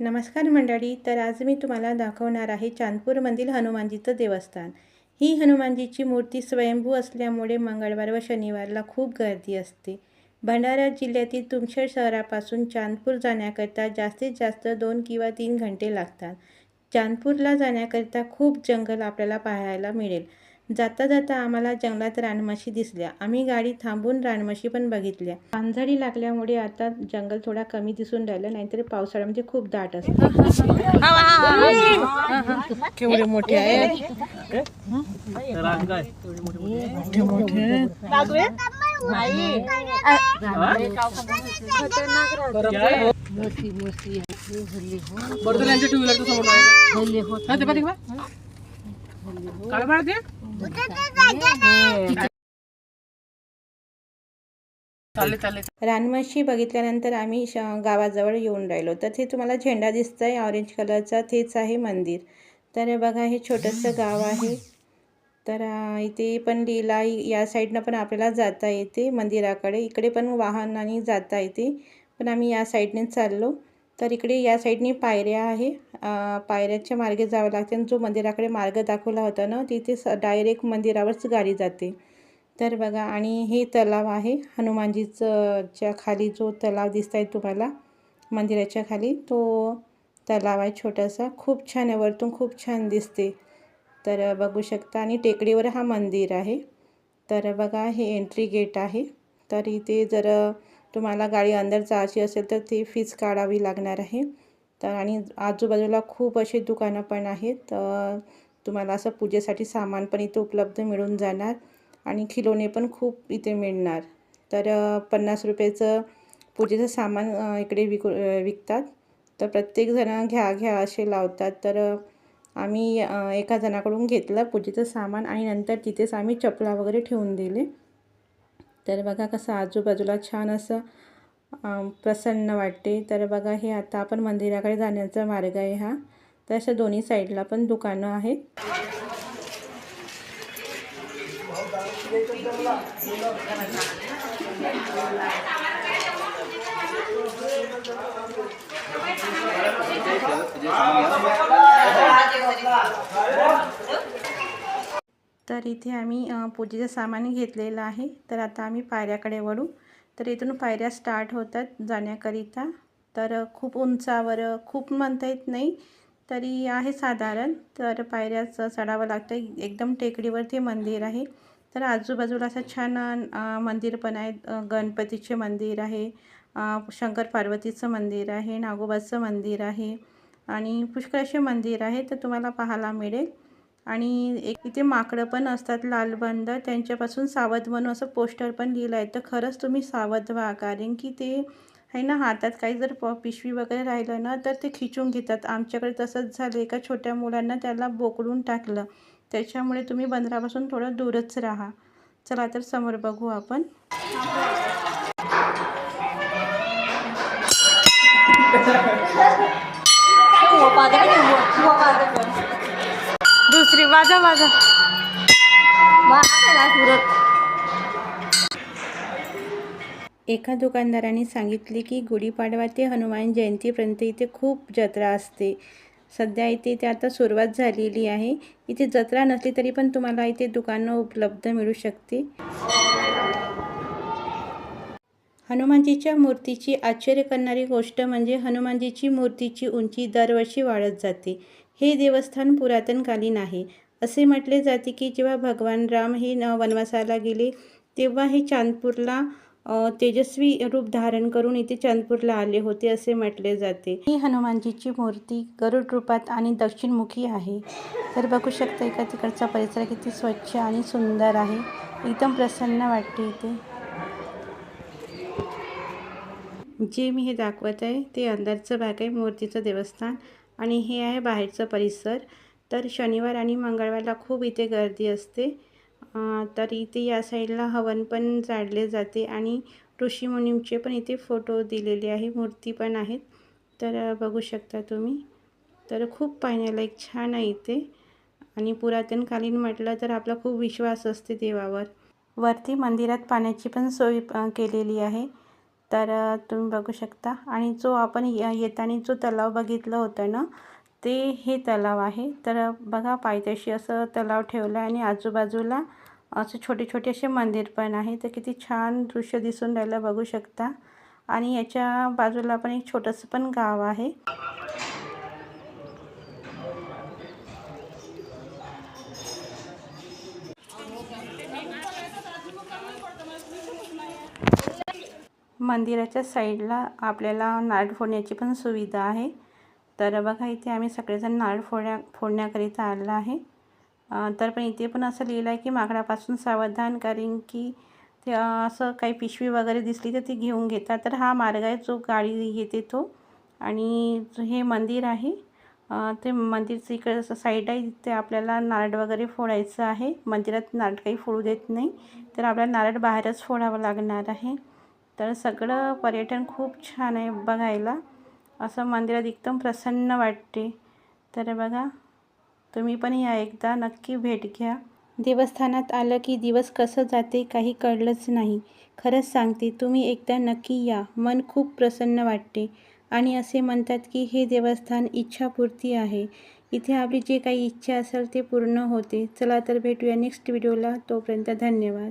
नमस्कार मंडळी तर आज मी तुम्हाला दाखवणार आहे चांदपूरमधील हनुमानजीचं देवस्थान. ही हनुमानजीची मूर्ती स्वयंभू असल्यामुळे मंगळवार व शनिवारला खूप गर्दी असते. भंडारा जिल्ह्यातील तुमशेर शहरापासून चांदपूर जाण्याकरता जास्तीत जास्त दोन किंवा तीन घंटे लागतात. चांदपूरला जाण्याकरता खूप जंगल आपल्याला पाहायला मिळेल. जाता जाता आम्हाला जंगलात रानमशी दिसल्या. आम्ही गाडी थांबून रानमशी पण बघितल्या. पानझडी लागल्यामुळे आता जंगल थोडा कमी दिसून राहिलं नाहीतर पावसाळ्यामध्ये खूप दाट असतं. केवढे मोठे आहेत मोठे मोठे. रानमशी बघितल्यानंतर आम्ही श गावाजवळ येऊन राहिलो. तर ते तुम्हाला झेंडा दिसतंय ऑरेंज कलरचा तेच आहे मंदिर. तर बघा हे छोटंसं गाव आहे. तर इथे पण लीला या साईडनं पण आपल्याला जाता येते मंदिराकडे. इकडे पण वाहनाने जाता येते. पण आम्ही या साईडने चाललो. तर इकडे या साईडने पायऱ्या आहे. पायऱ्याच्या मार्गे जावं लागते आणि जो मंदिराकडे मार्ग दाखवला होता ना तिथे स डायरेक्ट मंदिरावरच गाडी जाते. तर बघा आणि हे तलाव आहे. हनुमानजीचं च्या खाली जो तलाव दिसत आहे तुम्हाला मंदिराच्या खाली तो तलाव आहे छोटासा. खूप छान आहे वरतून खूप छान दिसते. तर बघू शकता आणि टेकडीवर हा मंदिर आहे. तर बघा हे एंट्री गेट आहे. तर इथे जर तुम्हाला गाडी अंदर जायची असेल तर ती फीज काढावी लागणार आहे. तर आणि आजूबाजूला खूप असे दुकानं पण आहेत. तर तुम्हाला असं पूजेसाठी सामान पण इथे उपलब्ध मिळून जाणार आणि खिलोने पण खूप इथे मिळणार. तर पन्नास रुपयाचं पूजेचं सामान इकडे विकू विकतात. तर प्रत्येकजण घ्या घ्या असे लावतात. तर आम्ही एका जणाकडून घेतलं पूजेचं सामान आणि नंतर तिथेच आम्ही चपला वगैरे ठेवून दिले. तर बघा कसं आजूबाजूला छान असं प्रसन्न वाटते. तर बघा हे आता आपण मंदिराकडे जाण्याचा मार्ग आहे हा. तर अशा दोन्ही साईडला पण दुकानं आहेत. तर इथे आम्ही पूजेचं सामान घेतलेलं आहे. तर आता आम्ही पायऱ्याकडे वळू. तर इथून पायऱ्या स्टार्ट होतात जाण्याकरिता. तर खूप उंचावर खूप म्हणता येत नाही तरी आहे साधारण. तर पायऱ्याच चढावं लागतं. एकदम टेकडीवर ते मंदिर आहे. तर आजूबाजूला असं छान मंदिर पण आहे गणपतीचे मंदिर आहे. शंकर पार्वतीचं मंदिर आहे. नागोबाचं मंदिर आहे. आणि पुष्कळ असे मंदिर आहे. तर तुम्हाला पाहायला मिळेल. आणि एक इथे माकडं पण असतात लालबंद त्यांच्यापासून सावध म्हणून असं पोस्टर पण लिहिलं आहे. तर खरंच तुम्ही सावध व्हा कारण की ते आहे ना हातात काही जर प पिशवी वगैरे राहिलं ना तर ते खिचून घेतात. आमच्याकडे तसंच झालं एका छोट्या मुलांना त्याला बोकडून टाकलं. त्याच्यामुळे तुम्ही बंदरापासून थोडं दूरच राहा. चला तर समोर बघू आपण. हो, दुसरी. वाजा वाजा. एका दुकानदाराने सांगितले की गुढीपाडवा ते हनुमान जयंतीपर्यंत इथे खूप जत्रा असते. सध्या इथे ते आता सुरुवात झालेली आहे. इथे जत्रा नसली तरी पण तुम्हाला इथे दुकानं उपलब्ध मिळू शकते. हनुमानजीच्या मूर्तीची आश्चर्य करणारी गोष्ट म्हणजे हनुमानजीची मूर्तीची उंची दरवर्षी वाढत जाते. हे देवस्थान पुरातनकालीन आहे. असे म्हटले जाते की जेव्हा भगवान राम हे न वनवासाला गेले तेव्हा हे चांदपूरला तेजस्वी रूप धारण करून इथे चांदपूरला आले होते असे म्हटले जाते. ही हनुमानजीची मूर्ती गरुड रूपात आणि दक्षिणमुखी आहे. तर बघू शकता का तिकडचा परिसर किती स्वच्छ आणि सुंदर आहे. एकदम प्रसन्न वाटते इथे. जे मी हे दाखवत आहे ते अंदरचं भाग आहे मूर्तीचं देवस्थान. आणि हे आहे बाहेरचं परिसर. तर शनिवार आणि मंगळवारला खूप इथे गर्दी असते. तर इथे या साईडला हवन पण जाळले जाते आणि ऋषीमुनींचे पण इथे फोटो दिलेले आहे मूर्ती पण आहेत. तर बघू शकता तुम्ही. तर खूप पाहण्यालायक छान आहे इथे. आणि पुरातनकालीन म्हटलं तर आपला खूप विश्वास असते देवावर. वरती मंदिरात पाण्याची पण सोय केलेली आहे. तर तुम्ही बघू शकता. आणि जो आपण येताना जो तलाव बघितलं होतं ना ते हे तलाव आहे. तर बघा पायथ्याशी असं तलाव ठेवलं आहे आणि आजूबाजूला असे छोटे छोटे असे मंदिर पण आहे. तर किती छान दृश्य दिसून राहिलं बघू शकता. आणि याच्या बाजूला पण एक छोटंसं पण गाव आहे. मंदिराच्या साईडला आपल्याला नारळ फोडण्याची पण सुविधा आहे. तर बघा इथे आम्ही सगळेजण नारळ फोडण्या फोडण्याकरिता आलं आहे. तर पण इथे पण असं लिहिलं आहे की माकडापासून सावधान कारण की ते असं काही पिशवी वगैरे दिसली तर ती घेऊन घेतात. तर हा मार्ग आहे जो गाडी येते तो. आणि जो हे मंदिर आहे ते मंदिरचं इकडे असं साईड आहे तिथे आपल्याला नारळ वगैरे फोडायचं आहे. मंदिरात नारळ काही फोडू देत नाही. तर आपल्याला नारळ बाहेरच फोडावं लागणार आहे. तर सगळं पर्यटन खूप छान आहे बघायला. असं मंदिरात एकदम प्रसन्न वाटते. तर बघा तुम्ही पण या एकदा नक्की भेट घ्या. देवस्थानात आलं की दिवस कसं जाते काही कळलंच नाही. खरंच सांगते तुम्ही एकदा नक्की या. मन खूप प्रसन्न वाटते. आणि असे म्हणतात की हे देवस्थान इच्छापूर्ती आहे. इथे आपली जे काही इच्छा असेल ते पूर्ण होते. चला तर भेटूया नेक्स्ट व्हिडिओला तोपर्यंत धन्यवाद.